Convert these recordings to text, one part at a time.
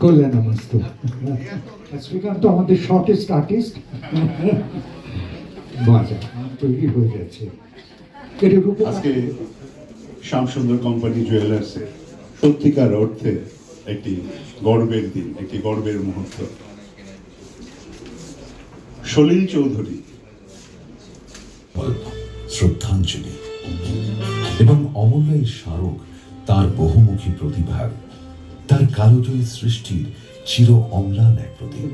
কল্যাণমস্তু শ্রীকান্ত আমাদের shortest artist বাজা তৈরি হয়ে এটার উপর আজকে শ্যামসুন্দর কোম্পানি জুয়েলার্সে সত্যিকার অর্থে একটি গর্বের দিন একটি গর্বের মুহূর্ত। সলিল চৌধুরী। শ্রদ্ধাঞ্জলি। এবং অমূল্যের স্মারক তার বহুমুখী প্রতিভার। কালোজয়ী সৃষ্টির চির অম্লান এক প্রতীক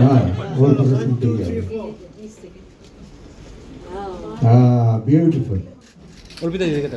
হ্যাঁ কথা যাবে হ্যাঁ বিউটিফুল অর্পিতা দিকে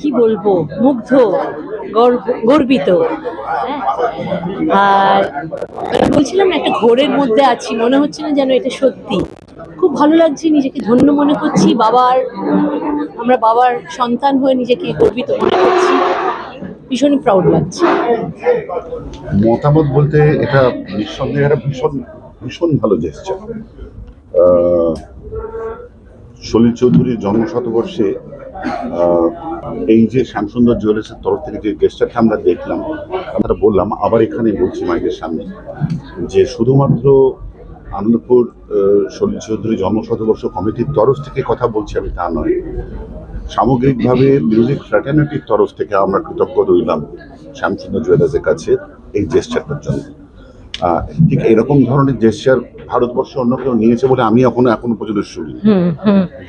কি বলব? মুগ্ধ গর্বিত। আর বলছিলাম একটা ঘোরের মধ্যে আছি, মনে হচ্ছে না যেন এটা সত্যি। খুব ভালো লাগছে নিজেকে ধন্য মনে করছি, বাবার, আমরা বাবার সন্তান হয়ে নিজেকে গর্বিত মনে করছি। ভীষণই প্রাউড লাগছে। মতামত বলতে এটা নিঃসন্দেহে ভীষণ ভীষণ ভালো জেসচার সলিল চৌধুরীর জন্ম শতবর্ষে এই যে শ্যামসুন্দর জুয়েলার্সের তরফ থেকে যে গেস্টারটা আমরা দেখলাম, আমরা বললাম, আবার এখানে বলছি মাইকের সামনে, যে শুধুমাত্র আনন্দপুর সলিল চৌধুরী জন্ম শতবর্ষ কমিটির তরফ থেকে কথা বলছি আমি তা নয়। সামগ্রিকভাবে মিউজিক ফ্র্যাটার্নিটির তরফ থেকে আমরা কৃতজ্ঞ রইলাম শ্যামসুন্দর জুয়েলার্সের কাছে এই জেস্টারটার জন্য। ঠিক এরকম ধরনের জেস্টার ভারতবর্ষে অন্য কেউ নিয়েছে বলে আমি এখনও এখনও পর্যন্ত শুনি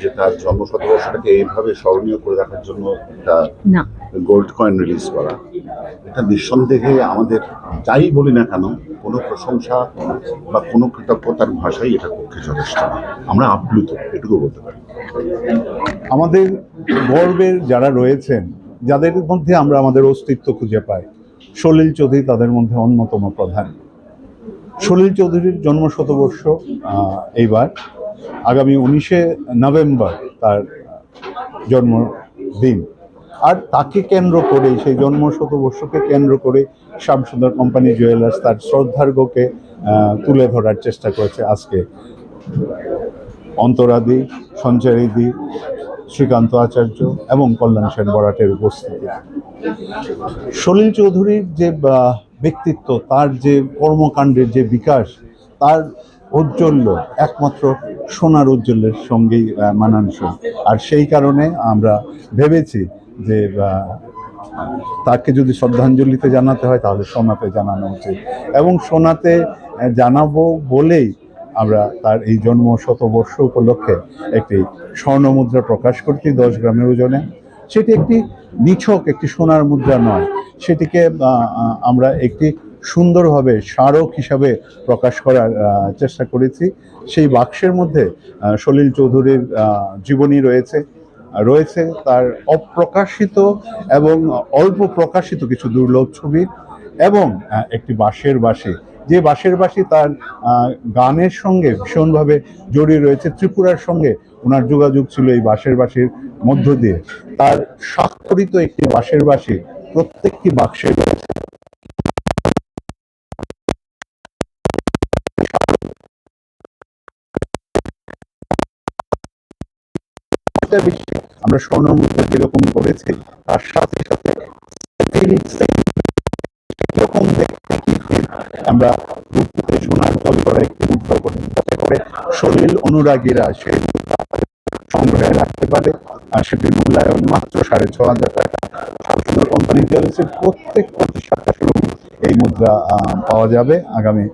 যে তার জন্ম শতবর্ষটাকে এইভাবে স্মরণীয় করে রাখার জন্য একটা গোল্ড কয়েন রিলিজ করা। এটা নিঃসন্দেহে আমাদের যাই বলি না কেন কোনো প্রশংসা বা কোনো কৃতজ্ঞতার ভাষাই এটা পক্ষে যথেষ্ট না। আমরা আপ্লুত এটুকু বলতে পারি। আমাদের গর্বের যারা রয়েছেন যাদের মধ্যে আমরা আমাদের অস্তিত্ব খুঁজে পাই সলিল চৌধুরী তাদের মধ্যে অন্যতম প্রধান। সলিল চৌধুরীর জন্ম শতবর্ষ এইবার। আগামী উনিশে নভেম্বর তার জন্মদিন। আর তাকে কেন্দ্র করে সেই জন্ম শতবর্ষকে কেন্দ্র করে শ্যামসুন্দর কোম্পানি জুয়েলার্স তার শ্রদ্ধার্ঘ্যকে আহ, তুলে ধরার চেষ্টা করেছে আজকে। অন্তরাদি সঞ্চারিদি শ্রীকান্ত আচার্য এবং কল্যাণ সেন বরাটের উপস্থিতি। সলিল চৌধুরীর যে ব্যক্তিত্ব, তার যে কর্মকাণ্ডের যে বিকাশ, তার ঔজ্জ্বল্য, একমাত্র সোনার ঔজ্জ্বল্যের সঙ্গেই মানানসই। আর সেই কারণে আমরা ভেবেছি যে তাকে যদি শ্রদ্ধাঞ্জলিতে জানাতে হয়, তাহলে সোনাতে জানানো উচিত। এবং সোনাতে জানাব বলেই আমরা তার এই জন্ম শতবর্ষ উপলক্ষে একটি স্বর্ণমুদ্রা প্রকাশ করছি দশ গ্রামের ওজনে। সেটি একটি নিছক, একটি সোনার মুদ্রা নয়। সেটিকে আমরা একটি সুন্দরভাবে স্মারক হিসাবে প্রকাশ করার চেষ্টা করেছি। সেই বাক্সের মধ্যে সলিল চৌধুরীর জীবনী রয়েছে। রয়েছে তার অপ্রকাশিত এবং অল্প প্রকাশিত কিছু দুর্লভ ছবি এবং একটি বাঁশের বাঁশি। যে বাঁশের বাঁশি তার গানের সঙ্গে ভীষণভাবে জড়িয়ে রয়েছে ত্রিপুরার সঙ্গে ওনার যোগাযোগ ছিল এই বাঁশের বাসির মধ্য দিয়ে তার স্বাক্ষরিত একটি বাঁশের বাসি প্রত্যেকটি বাক্সে রয়েছে আমরা স্বর্ণ মুদ্রা যেরকম করেছি তার সাথে সাথে? আমরা রূপতে সোনার তল করে একটি মুদ্রা করি যাতে করে অনুরাগীরা সেই সংগ্রহে রাখতে পারে। আর সেটি মূল্যায়ন মাত্র সাড়ে ছ হাজার টাকা। সাতশো কোম্পানি চলেছে প্রত্যেক পঁচিশ শুরু এই মুদ্রা পাওয়া যাবে আগামী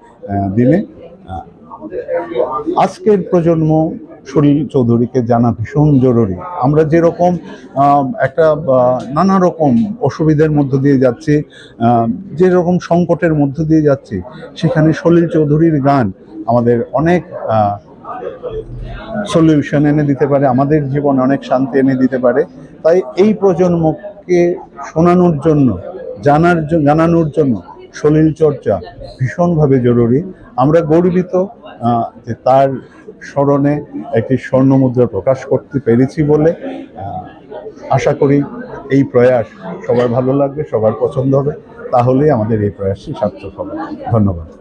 দিনে। আজকের প্রজন্ম সলিল চৌধুরীকে জানা ভীষণ জরুরি। আমরা যেরকম একটা নানা রকম অসুবিধার মধ্য দিয়ে যাচ্ছি যেরকম সংকটের মধ্য দিয়ে যাচ্ছি, সেখানে সলিল চৌধুরীর গান আমাদের অনেক সলিউশন এনে দিতে পারে, আমাদের জীবনে অনেক শান্তি এনে দিতে পারে। তাই এই প্রজন্মকে শোনানোর জন্য, জানার জানানোর জন্য সলিল চর্চা ভীষণভাবে জরুরি। আমরা গর্বিত যে তার স্মরণে একটি স্বর্ণমুদ্রা প্রকাশ করতে পেরেছি বলে আশা করি এই প্রয়াস সবার ভালো লাগবে, সবার পছন্দ হবে। তাহলেই আমাদের এই প্রয়াসটি সার্থক হবে। ধন্যবাদ।